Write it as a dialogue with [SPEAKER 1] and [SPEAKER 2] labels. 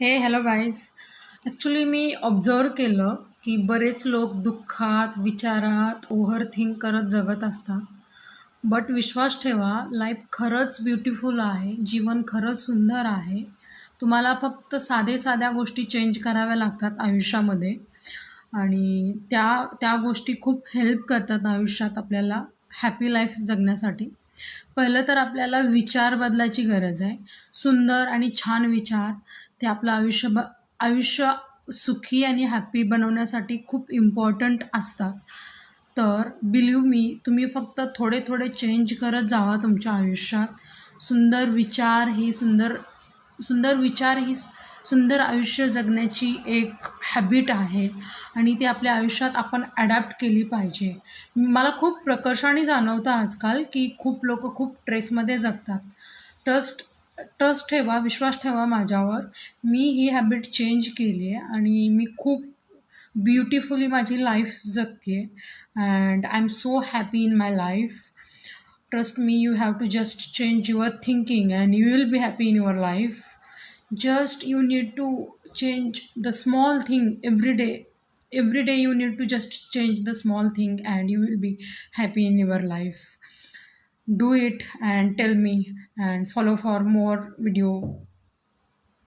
[SPEAKER 1] हे hello guys actually मी observe केलं की बरेच लोक दुःखात विचारात ओव्हर थिंक करत जगत असतात. बट विश्वास ठेवा लाईफ खरंच ब्युटिफुल आहे जीवन खरंच सुंदर आहे. तुम्हाला फक्त साधे साध्या गोष्टी चेंज कराव्या लागतात आयुष्यामध्ये. आणि त्या त्या गोष्टी खूप हेल्प करतात आयुष्यात आपल्याला हॅपी लाईफ जगण्यासाठी. पहिलं तर आपल्याला विचार बदलायची गरज आहे. सुंदर आणि छान विचार. ते आपलं आयुष्य ब आयुष्य सुखी आणि हॅपी बनवण्यासाठी खूप इम्पॉर्टंट असतात. तर बिलीव मी तुम्ही फक्त थोडे थोडे चेंज करत जावा तुमच्या आयुष्यात. सुंदर विचार ही सुंदर सुंदर विचार ही सुंदर आयुष्य जगण्याची एक हॅबिट आहे आणि ती आपल्या आयुष्यात आपण ॲडॅप्ट केली पाहिजे. मला खूप प्रकर्षाने जाणवतं आजकाल की खूप लोक खूप ट्रेसमध्ये जगतात. ट्रस्ट ट्रस्ट ठेवा विश्वास ठेवा माझ्यावर मी ही हॅबिट चेंज केली आहे आणि मी खूप ब्युटिफुली माझी लाईफ जगते and I am so happy in my life trust me you have to just change your thinking and you will be happy in your life just you need to change the small thing every day every day you need to just change the small thing and you will be happy in your life do it and tell me and follow for more video